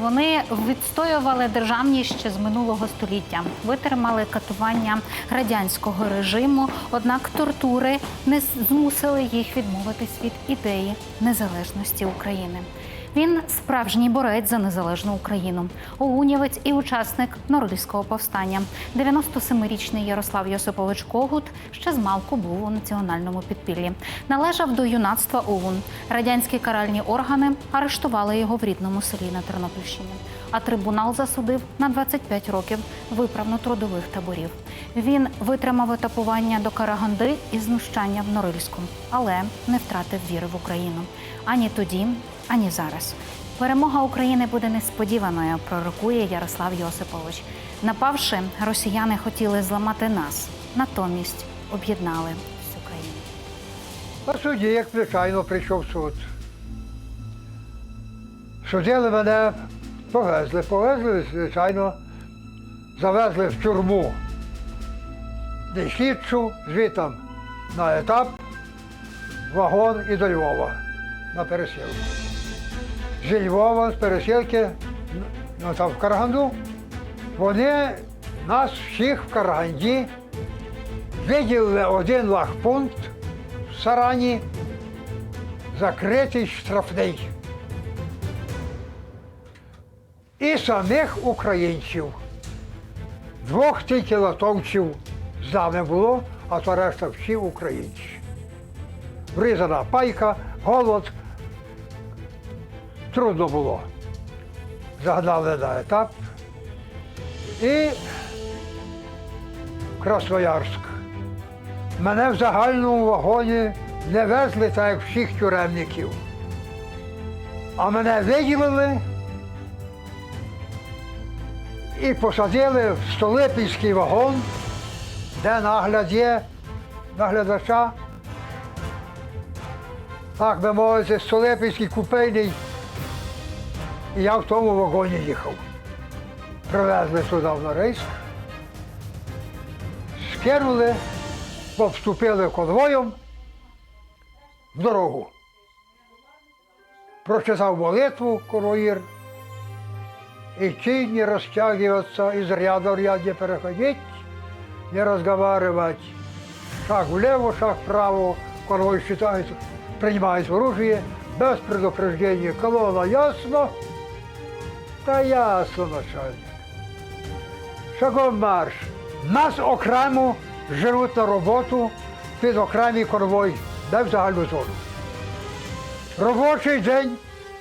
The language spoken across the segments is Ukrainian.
Вони відстоювали державність ще з минулого століття, витримали катування радянського режиму. Однак тортури не змусили їх відмовитись від ідеї незалежності України. Він справжній борець за незалежну Україну, оунівець і учасник народиського повстання. 97-річний Ярослав Йосипович Когут ще з малку був у національному підпіллі. Належав до юнацтва ОУН. Радянські каральні органи арештували його в рідному селі на Тернопільщині. А трибунал засудив на 25 років виправно-трудових таборів. Він витримав етапування до Караганди і знущання в Норильську, але не втратив віри в Україну ані тоді, ані зараз. Перемога України буде несподіваною, пророкує Ярослав Йосипович. Напавши, росіяни хотіли зламати нас, натомість об'єднали всю країну. На суді, як звичайно, прийшов суд. Судили мене, повезли, повезли, звичайно, завезли в тюрму. Не слідчу, звітом на етап, вагон і до Львова на пересілку. Зі Львова, з пересілки, ну, там в Караганду, вони нас всіх в Караганді виділили один лагпункт в Сарані, закритий штрафний. І самих українців. Двох тільки латовців з нами було, а то решта всі українці. Врізана пайка, голод. Трудно було. Загнали на етап. І Красноярськ. Мене в загальному вагоні не везли так, як всіх тюремників. А мене виділили і посадили в Столипівський вагон, де нагляд є наглядача. Так би мовити, Столипівський купейний. І я в тому вагоні їхав. Привезли туди в Норильськ, скинули, повступили конвоєм в дорогу. Прочитав молитву конвоїр, идти не растягиваться, из ряда в ряд не переходить, не разговаривать. Шаг влево, шаг вправо, конвой считает, принимает оружие, без предупреждения. Колонна ясно? Та ясно, начальник. Шагом марш. Нас окремо женуть на роботу під окремий конвой, де в загальну зону. Робочий день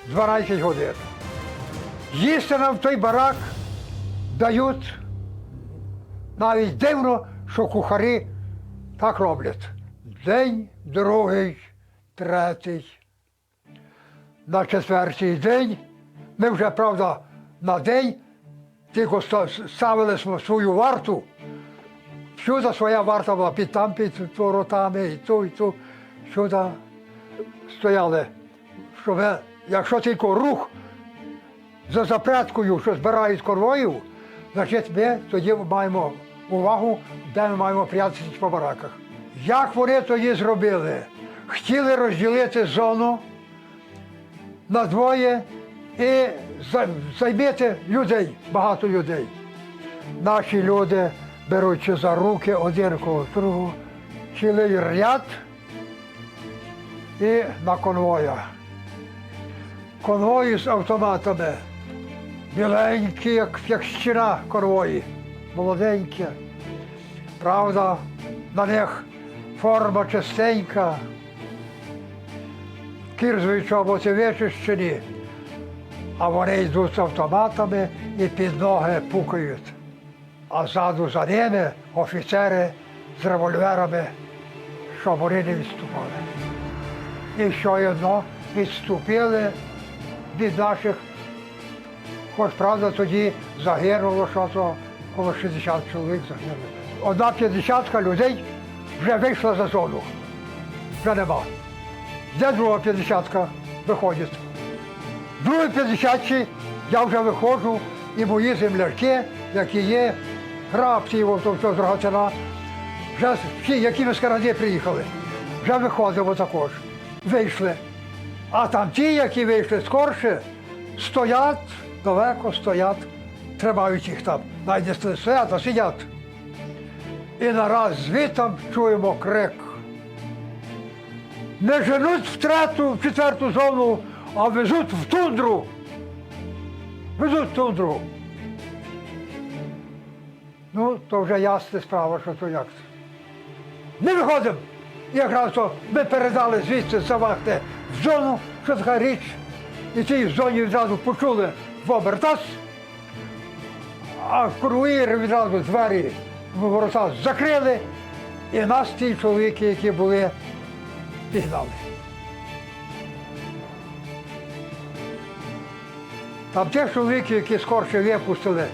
12 годин. Їсти нам в той барак дають навіть дивно, що кухарі так роблять. День, другий, третій. На четвертий день ми вже, правда, на день тільки ставили свою варту. Всюди своя варта була під там, під воротами, і ту, і ту. Всюди стояли, щоб якщо тільки рух за запряткою, що збирають корвою, значить ми тоді маємо увагу, де ми маємо прятатися по бараках. Як вони тоді зробили? Хотіли розділити зону на двоє і за- займити людей, багато людей. Наші люди, беручи за руки один коло другого, цілий ряд і на конвоя. Конвої з автоматами. Біленькі, як, як стіна конвої, молоденькі. Правда, на них форма чистенька, кірзові чоботи вичищені, а вони йдуть з автоматами і під ноги пукають. А ззаду за ними офіцери з револьверами, щоб вони не відступали. І щойно відступили від наших Хоч правда тоді загинуло, що коло 60 чоловік загинуло. Одна п'ятдесятка людей вже вийшла за зону. Вже нема. Де друга п'ятдесятка виходить? Другої п'ятдесятці я вже виходжу, і мої земляки, які є, грабці, тобто з Рогатина, вже всі, які ми з Караді приїхали, вже виходимо також. Вийшли. А там ті, які вийшли скорше, стоять далеко стоять, тримають їх там. Навіть не стоять, а сидять. І нараз звітом чуємо крик. Не женуть в трету, в четверту зону, а везуть в тундру. Везуть в тундру. Ну, то вже ясна справа, що то як. Не виходимо. Якраз то ми передали звідси завахти в зону, що така річ. І ці в зоні відразу почули в обертас, а круїри відразу двері в ворота закрили, і нас ті чоловіки, які були, пігнали. Там ті чоловіки, які скорше випустили,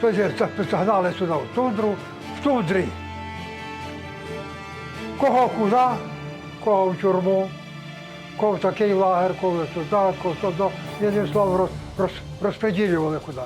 тоді загнали сюди в тундру, в тундрі. Кого куди, кого в тюрму, кого в такий лагер, кого туди, кого туди. Одним словом, роз, роз, розподілювали куди.